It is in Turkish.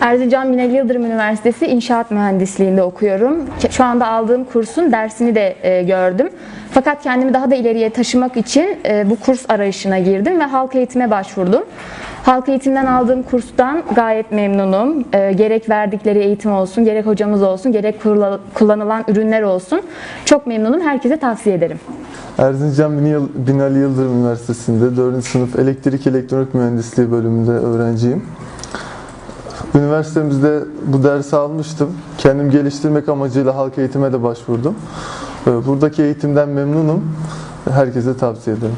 Erzincan Binali Yıldırım Üniversitesi İnşaat Mühendisliğinde okuyorum. Şu anda aldığım kursun dersini de e, gördüm. Fakat kendimi daha da ileriye taşımak için e, bu kurs arayışına girdim ve halk eğitime başvurdum. Halk eğitimden aldığım kurstan gayet memnunum. E, gerek verdikleri eğitim olsun, gerek hocamız olsun, gerek kullanılan ürünler olsun. Çok memnunum. Herkese tavsiye ederim. Erzincan Binali Yıldırım Üniversitesi'nde 4. sınıf elektrik elektronik mühendisliği bölümünde öğrenciyim. Üniversitemizde bu dersi almıştım. Kendim geliştirmek amacıyla halk eğitime de başvurdum. Ee, Buradaki eğitimden memnunum. Herkese tavsiye ederim.